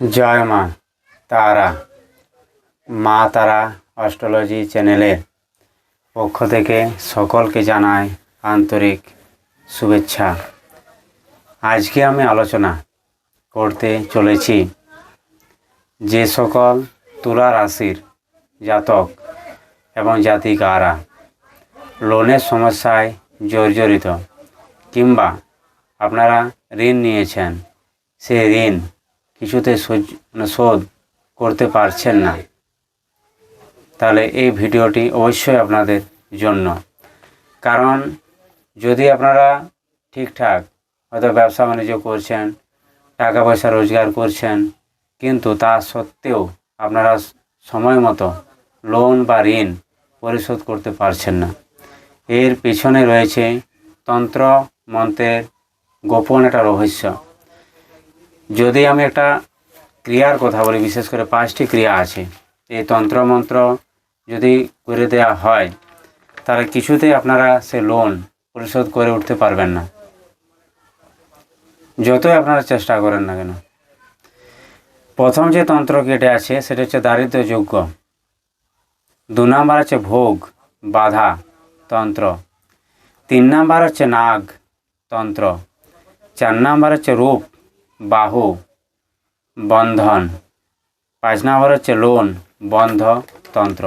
জয় মা তারা। মা তারা অস্ট্রোলজি চ্যানেলের পক্ষ থেকে সকলকে জানায় আন্তরিক শুভেচ্ছা। আজকে আমি আলোচনা করতে চলেছি যে সকল তুলা রাশির জাতক এবং জাতিকারা লোনের সমস্যায় জর্জরিত কিংবা আপনারা ঋণ নিয়েছেন সেই ঋণ কিছুতে মানে শোধ করতে পারছেন না। তাহলে এই ভিডিওটি অবশ্যই আপনাদের জন্য। কারণ যদি আপনারা ঠিকঠাক হয়তো ব্যবসা বাণিজ্য করছেন, টাকা পয়সা রোজগার করছেন, কিন্তু তা সত্ত্বেও আপনারা সময় মতো লোন বা ঋণ পরিশোধ করতে পারছেন না। এর পেছনে রয়েছে তন্ত্র, মন্ত্রের গোপন একটা রহস্য। যদি আমি একটা ক্রিয়ার কথা বলি, বিশেষ করে পাঁচটি ক্রিয়া আছে এই তন্ত্রমন্ত্র যদি করে দেওয়া হয়, তাহলে কিছুতেই আপনারা সে লোন পরিশোধ করে উঠতে পারবেন না। যতই আপনারা চেষ্টা করেন না কেন। প্রথম যে তন্ত্র কেটে আছে, সেটা হচ্ছে দারিদ্র্যযোগ্য দু নাম্বার হচ্ছে ভোগ, বাধা, তন্ত্র। তিন নাম্বার হচ্ছে নাগ, তন্ত্র। চার নাম্বার হচ্ছে রূপ বাহু, বন্ধন। পাঁচ নম্বর হচ্ছে লোন, বন্ধ তন্ত্র।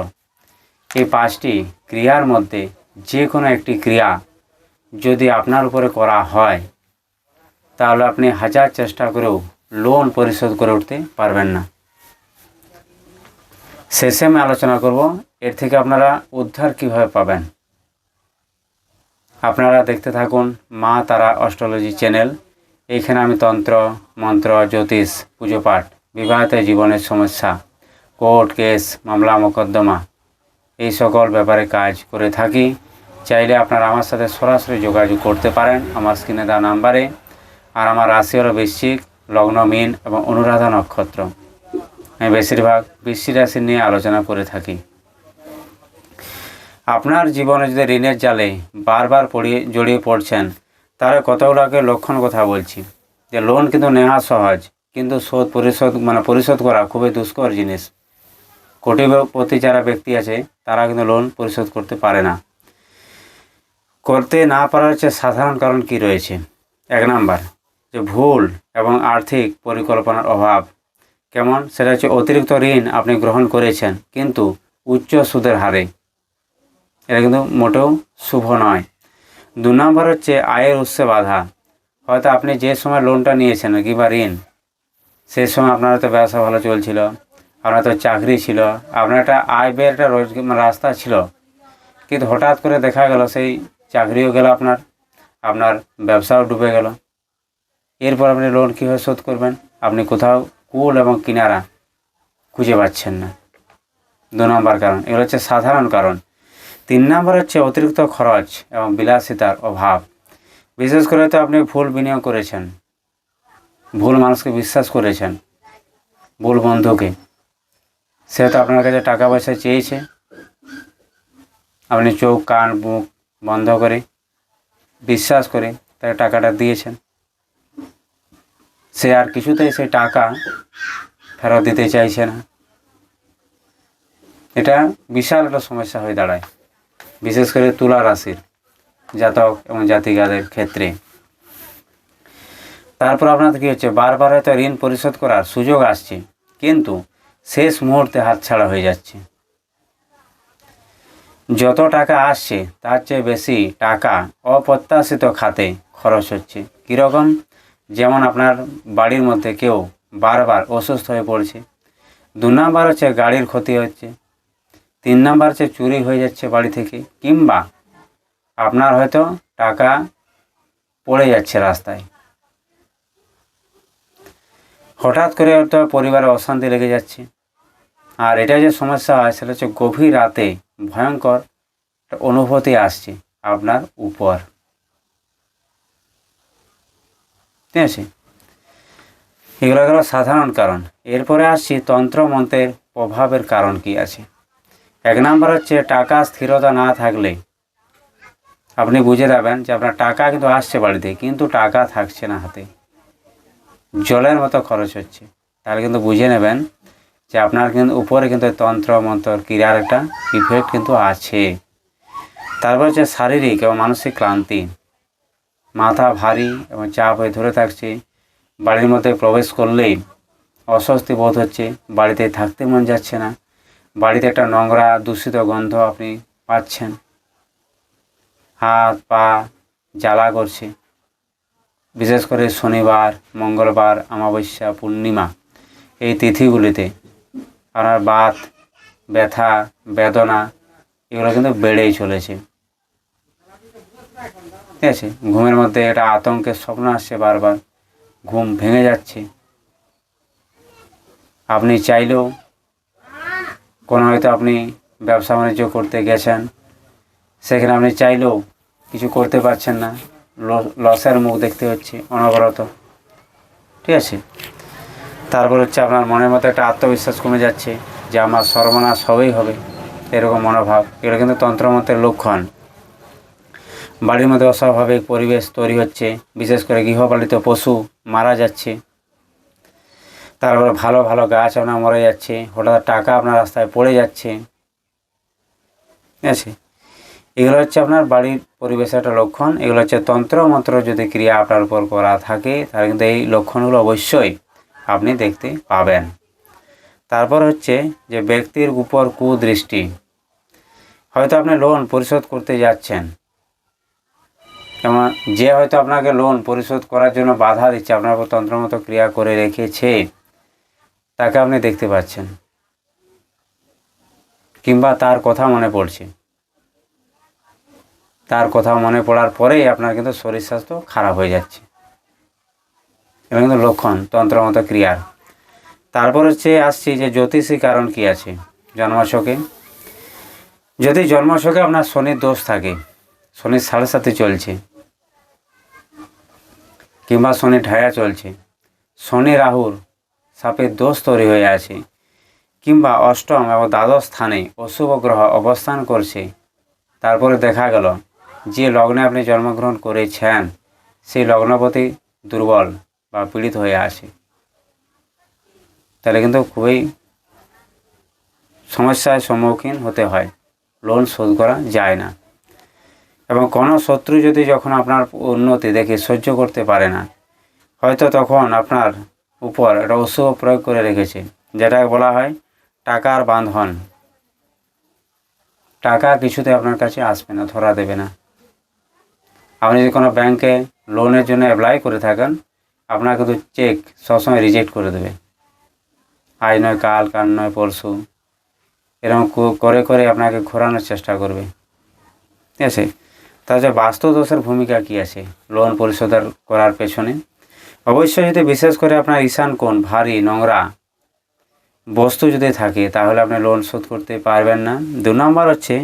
এই পাঁচটি ক্রিয়ার মধ্যে যে কোনো একটি ক্রিয়া যদি আপনার উপরে করা হয়, তাহলে আপনি হাজার চেষ্টা করেও লোন পরিশোধ করে উঠতে পারবেন না। শেষে আমি আলোচনা করব, এর থেকে আপনারা উদ্ধার কীভাবে পাবেন। আপনারা দেখতে থাকুন মা তারা অস্ট্রোলজি চ্যানেল। এইখানে আমি তন্ত্র মন্ত্র, জ্যোতিষ পুজো পাঠ বিবাহিত জীবনের সমস্যা, কোর্ট কেস, মামলা, মোকদ্দমা, এই সকল ব্যাপারে কাজ করে থাকি। চাইলে আপনারা আমার সাথে সরাসরি যোগাযোগ করতে পারেন আমার স্ক্রিনে দেওয়া নাম্বারে। আর আমার রাশি হলো বৃশ্চিক, লগ্ন, মিন এবং অনুরাধা নক্ষত্র। আমি বেশিরভাগ বৃশ্চিক রাশি নিয়ে আলোচনা করে থাকি। আপনার জীবনে যদি ঋণের জালে বারবার পড়িয়ে জড়িয়ে পড়ছেন তাহলে কতগুলোকে লক্ষণ কথা বলছি। যে লোন কিন্তু নেওয়া সহজ, কিন্তু শোধ পরিশোধ মানে পরিশোধ করা খুবই দুষ্কর জিনিস। কোটিপতি যারা ব্যক্তি আছে, তারা কিন্তু লোন পরিশোধ করতে পারে না। করতে না পারার হচ্ছে সাধারণ কারণ কি রয়েছে? এক নাম্বার, যে ভুল এবং আর্থিক পরিকল্পনার অভাব। কেমন? সেটা হচ্ছে অতিরিক্ত ঋণ আপনি গ্রহণ করেছেন, কিন্তু উচ্চ সুদের হারে। এটা কিন্তু মোটেও শুভ নয়। দু নম্বর হচ্ছে আয়ের উৎসে বাধা। হয়তো আপনি যে সময় লোনটা নিয়েছেন, কিংবা ঋণ সেই সময় আপনার তো ব্যবসা ভালো চলছিল, আপনার তো চাকরি ছিল, আপনার একটা আয় বের একটা রোজগার মানে রাস্তা ছিল। কিন্তু হঠাৎ করে দেখা গেল সেই চাকরিও গেল আপনার আপনার ব্যবসাও ডুবে গেল। এরপর আপনি লোন কীভাবে শোধ করবেন? আপনি কোথাও কুল এবং কিনারা খুঁজে পাচ্ছেন না। দু নম্বর কারণ, এগুলো হচ্ছে সাধারণ কারণ। তিন নম্বর হচ্ছে অতিরিক্ত খরচ এবং বিলাসিতার অভাব। বিশেষ করে তো আপনি ভুল বিনিয়োগ করেছেন। ভুল মানুষকে বিশ্বাস করেছেন। ভুল বন্ধুকে। সে তো আপনার কাছে টাকা পয়সা চেয়েছে। আপনি চোখ, কান, মুখ বন্ধ করে বিশ্বাস করে তাকে টাকাটা দিয়েছেন। সে আর কিছুতেই সেই টাকা ফেরত দিতে চাইছে না। এটা বিশাল একটা সমস্যা হয়ে দাঁড়ায়। বিশেষ করে তুলা রাশির জাতক এবং জাতিকাদের ক্ষেত্রে। তারপর আপনাদের কী হচ্ছে? বারবার হয়তো ঋণ পরিশোধ করার সুযোগ আসছে, কিন্তু শেষ মুহূর্তে হাতছাড়া হয়ে যাচ্ছে। যত টাকা আসছে, তার চেয়ে বেশি টাকা অপ্রত্যাশিত খাতে খরচ হচ্ছে। কীরকম? যেমন আপনার বাড়ির মধ্যে কেউ বারবার অসুস্থ হয়ে পড়ছে। দু নাম্বার হচ্ছে গাড়ির ক্ষতি হচ্ছে। তিন নাম্বার হচ্ছে চুরি হয়ে যাচ্ছে বাড়ি থেকে, কিংবা আপনার হয়তো টাকা পড়ে যাচ্ছে রাস্তায়। হঠাৎ করে হয়তো পরিবারে অশান্তি লেগে যাচ্ছে। আর এটা যে সমস্যা হয় সেটা হচ্ছে গভীর রাতে ভয়ঙ্কর অনুভূতি আসছে আপনার উপর। ঠিক আছে? এগুলো গেল সাধারণ কারণ। এরপরে আসছি তন্ত্র মন্ত্রের প্রভাবের কারণ কি আছে। এক নাম্বার হচ্ছে টাকা স্থিরতা না থাকলে। আপনি বুঝে যাবেন যে আপনার টাকা কিন্তু আসছে বাড়িতে, কিন্তু টাকা থাকছে না হাতে। জলের মতো খরচ হচ্ছে। তাহলে কিন্তু বুঝে নেবেন যে আপনার কিন্তু উপরে কিন্তু তন্ত্র, মন্ত্র ক্রিয়ার একটা ইফেক্ট কিন্তু আছে। তারপর হচ্ছে শারীরিক এবং মানসিক ক্লান্তি। মাথা ভারী এবং চাপ হয়ে ধরে থাকছে। বাড়ির মধ্যে প্রবেশ করলেই অস্বস্তি বোধ হচ্ছে। বাড়িতে থাকতে মন যাচ্ছে না। বাড়িতে একটা নোংরা দূষিত গন্ধ আপনি পাচ্ছেন। হাত, পা জ্বালা করছে। বিশেষ করে শনিবার, মঙ্গলবার, অমাবস্যা, পূর্ণিমা এই তিথিগুলিতে আপনার বাত, ব্যথা, বেদনা এগুলো কিন্তু বেড়েই চলেছে। ঠিক আছে? ঘুমের মধ্যে একটা আতঙ্কের স্বপ্ন আসছে বারবার। ঘুম ভেঙে যাচ্ছে। আপনি চাইলেও কোনো হয়তো আপনি ব্যবসা বাণিজ্য করতে গেছেন, সেখানে আপনি চাইলেও কিছু করতে পারছেন না। লসের মুখ দেখতে হচ্ছে অনবরত। ঠিক আছে? তারপর হচ্ছে আপনার মনের মতো একটা আত্মবিশ্বাস কমে যাচ্ছে যে আমার সর্বনাশ হবেই হবে, এরকম মনোভাব। এগুলো কিন্তু তন্ত্রমন্ত্রের লক্ষণ। বাড়ির মধ্যে অস্বাভাবিক পরিবেশ তৈরি হচ্ছে, বিশেষ করে গৃহপালিত পশু মারা যাচ্ছে। তারপরে ভালো ভালো গাছ আপনার মরে যাচ্ছে। হঠাৎ টাকা আপনার রাস্তায় পড়ে যাচ্ছে। ঠিক আছে? এগুলো হচ্ছে আপনার বাড়ির পরিবেশের একটা লক্ষণ। এগুলো হচ্ছে তন্ত্র, মন্ত্র যদি ক্রিয়া আপনার উপর করা থাকে, তাহলে কিন্তু এই লক্ষণগুলো অবশ্যই আপনি দেখতে পাবেন। তারপর হচ্ছে যে ব্যক্তির উপর কুদৃষ্টি। হয়তো আপনি লোন পরিশোধ করতে যাচ্ছেন। যেমন যে হয়তো আপনাকে লোন পরিশোধ করার জন্য বাধা দিচ্ছে, আপনার উপর তন্ত্রমতো ক্রিয়া করে রেখেছে। তাকে আপনি দেখতে পাচ্ছেন। কিংবা তার কথা মনে পড়ছে। তার কথা মনে পড়ার পরেই আপনার কিন্তু শরীর স্বাস্থ্য খারাপ হয়ে যাচ্ছে। এবং কিন্তু লক্ষণ তন্ত্রমত ক্রিয়ার। তারপর হচ্ছে আসছি যে জ্যোতিষী কারণ কি আছে? জন্মাশকে যদি জন্মাশকে আপনার শনির দোষ থাকে, শনির সাড়ে সাথে চলছে। কিংবা শনি ঢায়া চলছে। শনি রাহুর সাপের দোষ তৈরি হয়ে আছে। কিংবা অষ্টম এবং দ্বাদশ স্থানে অশুভ গ্রহ অবস্থান করছে। তারপরে দেখা গেল, যে লগ্নে আপনি জন্মগ্রহণ করেছেন সেই লগ্নপতি দুর্বল বা পীড়িত হয়ে আছে। তাহলে কিন্তু খুবই সমস্যার সম্মুখীন হতে হয়। লোন শোধ করা যায় না। এবং কোনো শত্রু যদি যখন আপনার উন্নতি দেখে সহ্য করতে পারে না, হয়তো তখন আপনার উপর অশুভ প্রয়োগ করে রেখেছে, যেটা বলা হয় টাকার বাঁধন। টাকা কিছুতে আপনার কাছে আসবে না, ধরা দেবে না। আপনি যদি কোনো ব্যাংকে লোনের জন্য অ্যাপ্লাই করে থাকেন, আপনার কিন্তু চেক সবসময় রিজেক্ট করে দেবে। আজ নয়, কাল কাল নয়, পরশু। এরকম করে করে আপনাকে ঘোরানোর চেষ্টা করবে। ঠিক আছে? তাহলে বাস্তু দোষের ভূমিকা কী আছে? লোন পরিশোধের করার পেছনে অবশ্যই যদি বিশেষ করে আপনার ঈশান কোণ, ভারী, নোংরা বস্তু যদি থাকে, তাহলে আপনি লোন শোধ করতে পারবেন না। দু নম্বর হচ্ছে,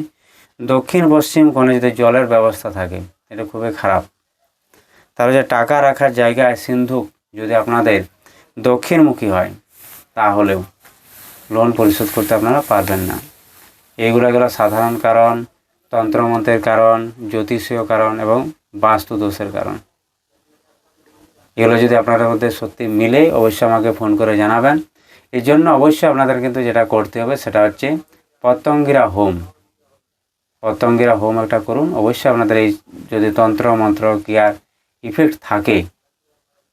দক্ষিণ পশ্চিম কোণে যদি জলের ব্যবস্থা থাকে, এটা খুবই খারাপ। তাহলে যে টাকা রাখার জায়গায় সিন্ধুক যদি আপনাদের দক্ষিণমুখী হয়, তাহলেও লোন পরিশোধ করতে আপনারা পারবেন না। এইগুলো এগুলো সাধারণ কারণ, তন্ত্রমন্ত্রের কারণ, জ্যোতিষীয় কারণ এবং বাস্তু দোষের কারণ। এগুলো যদি আপনাদের মধ্যে সত্যি মিলে, অবশ্যই আমাকে ফোন করে জানাবেন। এই জন্য অবশ্যই আপনাদের কিন্তু যেটা করতে হবে সেটা হচ্ছে পতঙ্গিরা হোম। পতঙ্গিরা হোম একটা করুন। অবশ্যই আপনাদের এই যদি তন্ত্র, মন্ত্র ক্রিয়ার ইফেক্ট থাকে,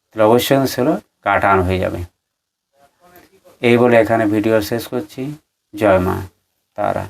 তাহলে অবশ্যই সেগুলো কাটান হয়ে যাবে। এই বলে এখানে ভিডিও শেষ করছি। জয় মা, তারা।